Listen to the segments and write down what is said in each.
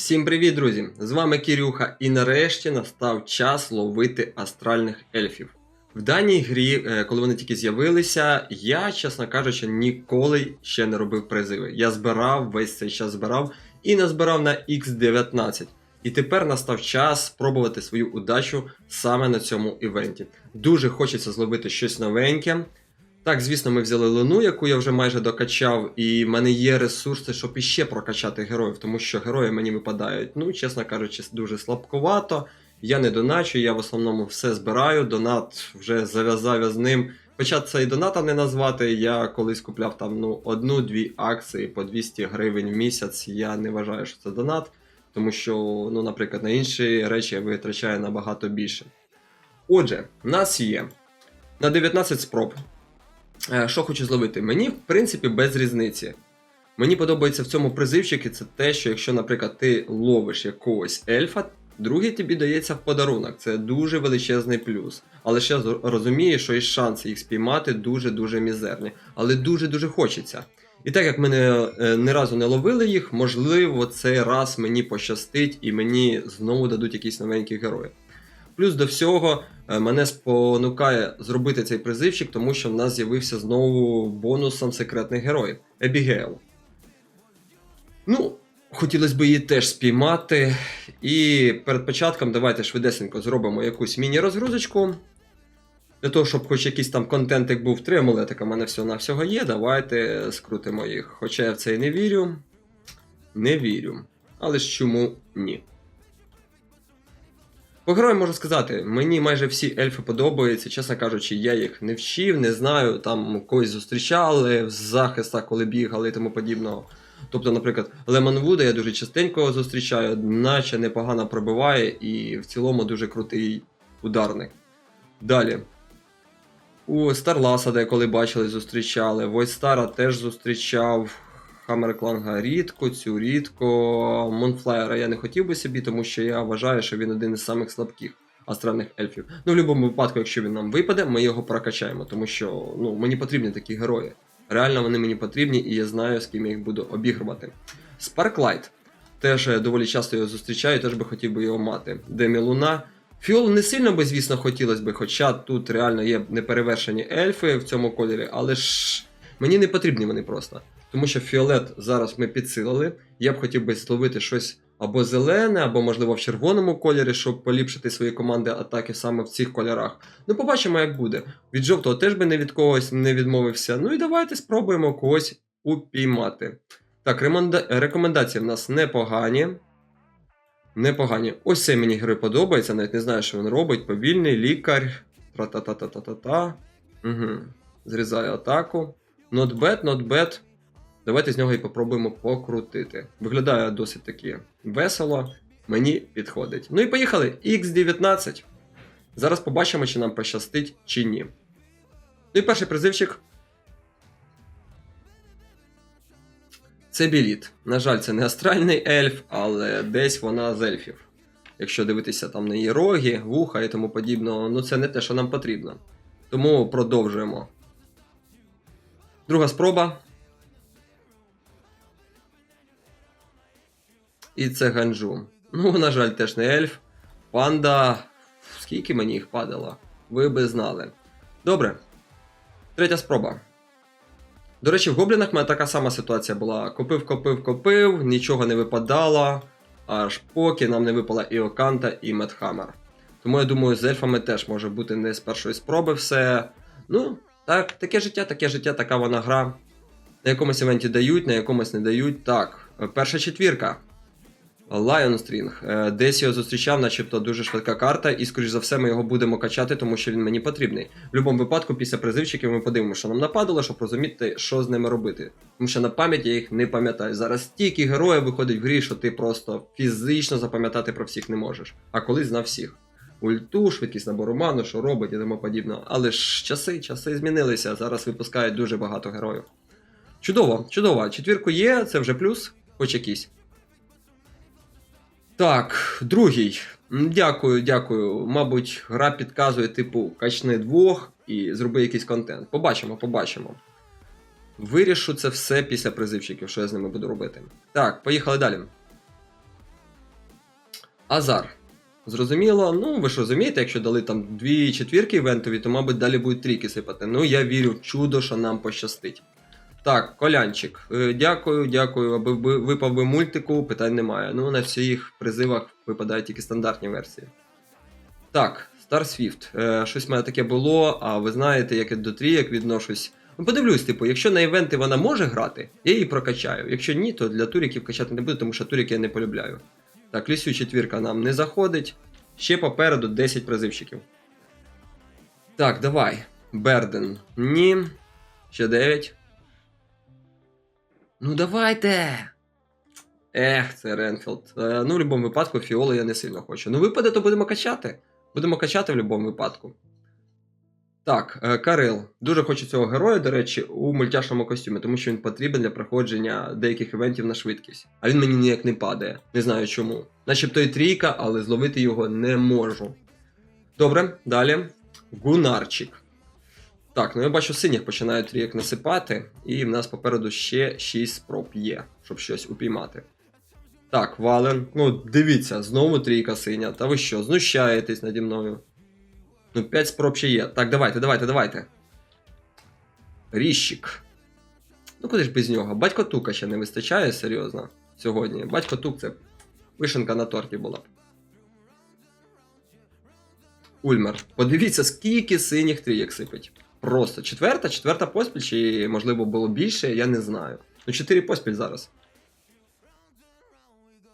Всім привіт, друзі! З вами Кірюха, і нарешті настав час ловити астральних ельфів. В даній грі, е, коли вони тільки з'явилися, я, чесно кажучи, ніколи ще не робив призиви. Я збирав, весь цей час збирав і назбирав на X19. І тепер настав час спробувати свою удачу саме на цьому івенті. Дуже хочеться зловити щось новеньке. Так, звісно, ми взяли луну, яку я вже майже докачав, і в мене є ресурси, щоб іще прокачати героїв, тому що герої мені випадають, ну, чесно кажучи, дуже слабкувато. Я не доначу, я в основному все збираю. Донат вже зав'язав я з ним. Хоча це і донатом не назвати, я колись купляв там ну, одну-дві акції по 200 гривень в місяць. Я не вважаю, що це донат, тому що, ну, наприклад, на інші речі я витрачаю набагато більше. Отже, нас є на 19 спроб. Е, Що хочу зловити? Мені, в принципі, без різниці. Мені подобається в цьому призивчику це те, що якщо, наприклад, ти ловиш якогось ельфа, другий тобі дається в подарунок. Це дуже величезний плюс. Але ще розумію, що і шанси їх спіймати дуже-дуже мізерні. Але дуже-дуже хочеться. І так як ми не, е, ні разу не ловили їх, можливо, цей раз мені пощастить і мені знову дадуть якісь новенькі герої. Плюс до всього е, мене спонукає зробити цей призивчик, тому що в нас з'явився знову бонусом секретний герой Ебігейл. Ну, хотілося б її теж спіймати. І перед початком давайте швидесенько зробимо якусь міні-розгрузочку. Для того, щоб хоч якийсь там контентик був, три амулетика в мене всього на всього є. Давайте скрутимо їх. Хоча я в це і не вірю. Не вірю. Але ж чому ні? По героям можу сказати, мені майже всі ельфи подобаються, чесно кажучи, я їх не вчив, не знаю, там когось зустрічали в захистах, коли бігали і тому подібного. Тобто, наприклад, Лемонвуда я дуже частенько зустрічаю, наче непогано пробиває і в цілому дуже крутий ударник. Далі. У Старласа, де коли бачили, зустрічали. Войстара теж зустрічав. Хаммеркланга рідко, цю рідко. Монфлаєра я не хотів би собі, тому що я вважаю, що він один із самих слабких астральних ельфів. Ну, в будь-якому випадку, якщо він нам випаде, ми його прокачаємо, тому що ну, мені потрібні такі герої. Реально вони мені потрібні, і я знаю, з ким я їх буду обігрувати. Sparklight. Теж е, доволі часто його зустрічаю, теж би хотів би його мати. Демі Луна. Фіол не сильно би, звісно, хотілося б, хоча тут реально є неперевершені ельфи в цьому кольорі, але ж мені не потрібні вони просто. Тому що фіолет зараз ми підсилили. Я б хотів би зловити щось або зелене, або, можливо, в червоному кольорі, щоб поліпшити свої команди атаки саме в цих кольорах. Ну, побачимо, як буде. Від жовтого теж би не від когось не відмовився. Ну і давайте спробуємо когось упіймати. Так, рекомендації в нас непогані. Непогані. Ось цей мені герой подобається, навіть не знаю, що він робить. Повільний лікар. Тра-та-та-та-та-та. Угу. Зрізаю атаку. Not bad, not bad. Давайте з нього і попробуємо покрутити. Виглядає досить таки весело. Мені підходить. Ну і поїхали. X19. Зараз побачимо, чи нам пощастить, чи ні. Ну і перший призивчик. Це біліт. На жаль, це не астральний ельф, але десь вона з ельфів. Якщо дивитися там на її роги, вуха і тому подібного, ну це не те, що нам потрібно. Тому продовжуємо. Друга спроба. І це ганджу. Ну, на жаль, теж не ельф. Панда. Скільки мені їх падало? Ви би знали. Добре. Третя спроба. До речі, в гоблінах в мене така сама ситуація була. Копив, копив, копив, нічого не випадало, аж поки нам не випала і Оканта, і Медхаммер. Тому я думаю, з ельфами теж може бути не з першої спроби все. Ну, так, таке життя, таке життя, така вона гра. На якомусь івенті дають, на якомусь не дають. Так, перша четвірка. Lion String. Е, Десь його зустрічав, начебто дуже швидка карта, і, скоріш за все, ми його будемо качати, тому що він мені потрібний. В будь-якому випадку, після призивчиків ми подивимося, що нам нападало, щоб розуміти, що з ними робити. Тому що на пам'ять я їх не пам'ятаю. Зараз стільки героїв виходить в грі, що ти просто фізично запам'ятати про всіх не можеш. А колись знав всіх. Ульту, швидкість набору ману, що робить і тому подібне. Але ж часи, часи змінилися. Зараз випускають дуже багато героїв. Чудово, чудово. Четвірку є, це вже плюс, хоч якийсь. Так, другий. Дякую, дякую. Мабуть, гра підказує, типу, качни двох і зроби якийсь контент. Побачимо, побачимо. Вирішу це все після призивчиків, що я з ними буду робити. Так, поїхали далі. Азар. Зрозуміло, ну ви ж розумієте, якщо дали там дві четвірки івентові, то, мабуть, далі будуть трійки сипати. Ну, я вірю в чудо, що нам пощастить. Так, колянчик. Е, Дякую, дякую. Аби випав би мультику, питань немає. Ну, на всіх призивах випадають тільки стандартні версії. Так, Star Swift. Е, щось в мене таке було, а ви знаєте, як я до трійок відношусь. Ну, подивлюсь, типу, якщо на івенти вона може грати, я її прокачаю. Якщо ні, то для туріків качати не буду, тому що турік я не полюбляю. Так, лісю четвірка нам не заходить. Ще попереду 10 призивчиків. Так, давай. Берден. Ні. Ще 9. Ну давайте. Ех, це Ренфілд. Е, ну, в будь-якому випадку фіоли я не сильно хочу. Ну, випаде, то будемо качати. Будемо качати в будь-якому випадку. Так, е, Карил. Дуже хочу цього героя, до речі, у мультяшному костюмі, тому що він потрібен для проходження деяких івентів на швидкість. А він мені ніяк не падає. Не знаю чому. Начебто і трійка, але зловити його не можу. Добре, далі. Гунарчик. Так, ну я бачу, синіх починають трійок насипати, і в нас попереду ще 6 спроб є, щоб щось упіймати. Так, Вален. Ну, дивіться, знову трійка синя. Та ви що, знущаєтесь наді мною? Ну, 5 спроб ще є. Так, давайте, давайте, давайте. Ріщик. Ну, куди ж без нього? Батько Тука ще не вистачає, серйозно. Сьогодні. Батько Тук це вишенка на торті була. Ульмер. Подивіться, скільки синіх трійок сипить. Просто четверта, четверта поспіль, чи можливо було більше, я не знаю. Ну, 4 поспіль зараз.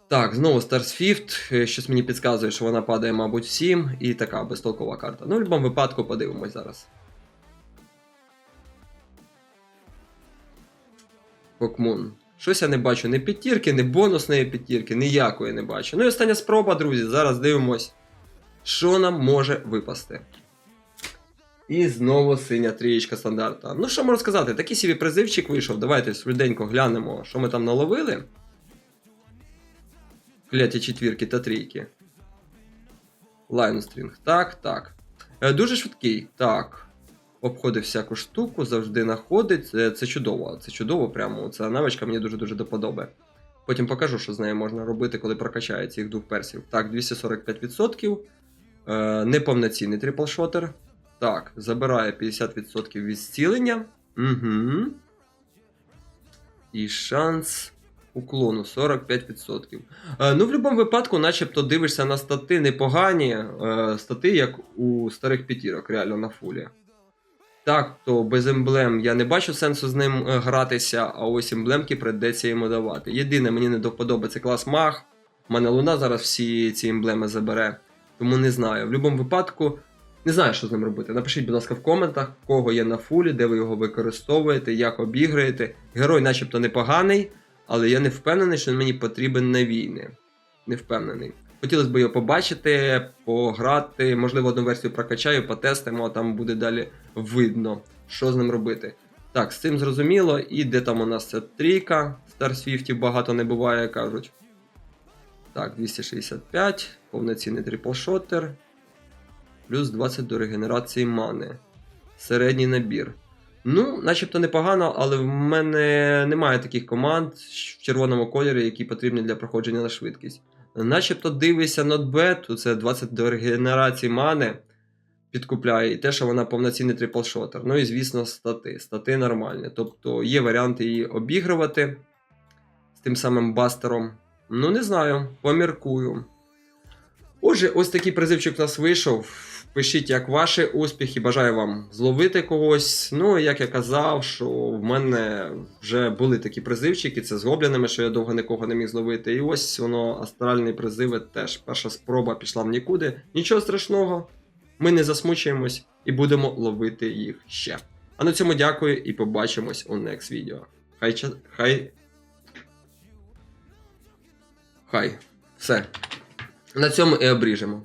Так, знову Swift. Е, Щось мені підказує, що вона падає, мабуть, в 7, і така безтолкова карта. Ну, в будь-якому випадку подивимось зараз. Покмун. Щось я не бачу ні п'ятірки, ні бонусної п'ятірки, ніякої не бачу. Ну і остання спроба, друзі. Зараз дивимось, що нам може випасти. І знову синя трієчка стандарта. Ну, що можу сказати, такий собі призивчик вийшов. Давайте швиденько глянемо, що ми там наловили. Кляті четвірки та трійки. Лайнстрінг. Так, так. Е, дуже швидкий. Так. Обходить всяку штуку, завжди знаходить. Це, це чудово. Це чудово, прямо. Ця навичка мені дуже-дуже до подоби. Потім покажу, що з нею можна робити, коли прокачає цих двох персів. Так, 245%. Е, неповноцінний трипл-шотер. Так, забирає 50% від зцілення. Угу. І шанс уклону 45%. Е, ну, в будь-якому випадку, начебто, дивишся на стати непогані. Е, стати, як у старих п'ятірок, реально на фулі. Так, то без емблем я не бачу сенсу з ним е, гратися, а ось емблемки прийдеться йому давати. Єдине, мені не до вподоби це клас маг. У мене луна зараз всі ці емблеми забере. Тому не знаю. В будь-якому випадку, не знаю, що з ним робити. Напишіть, будь ласка, в коментах, кого є на фулі, де ви його використовуєте, як обіграєте. Герой, начебто, непоганий, але я не впевнений, що він мені потрібен на війни. Не впевнений. Хотілося б його побачити, пограти, можливо, одну версію прокачаю, потестимо, а там буде далі видно, що з ним робити. Так, з цим зрозуміло. І де там у нас ця трійка? Star Swift багато не буває, кажуть. Так, 265, повноцінний трипл-шотер. Плюс 20 до регенерації мани. Середній набір. Ну, начебто непогано, але в мене немає таких команд в червоному кольорі, які потрібні для проходження на швидкість. Начебто дивишся NotBet, це 20 до регенерації мани підкупляє, і те, що вона повноцінний трипл-шотер. Ну і звісно, стати. Стати нормальні. Тобто є варіанти її обігрувати з тим самим бастером. Ну, не знаю, поміркую. Отже, ось такий призивчик у нас вийшов. Пишіть, як ваші успіхи, бажаю вам зловити когось. Ну, як я казав, що в мене вже були такі призивчики, це з гоблінами, що я довго нікого не міг зловити. І ось воно, астральні призиви теж. Перша спроба пішла в нікуди. Нічого страшного, ми не засмучуємось і будемо ловити їх ще. А на цьому дякую і побачимось у next відео. Хай ча... Хай. Хай. Все. На цьому і обріжемо.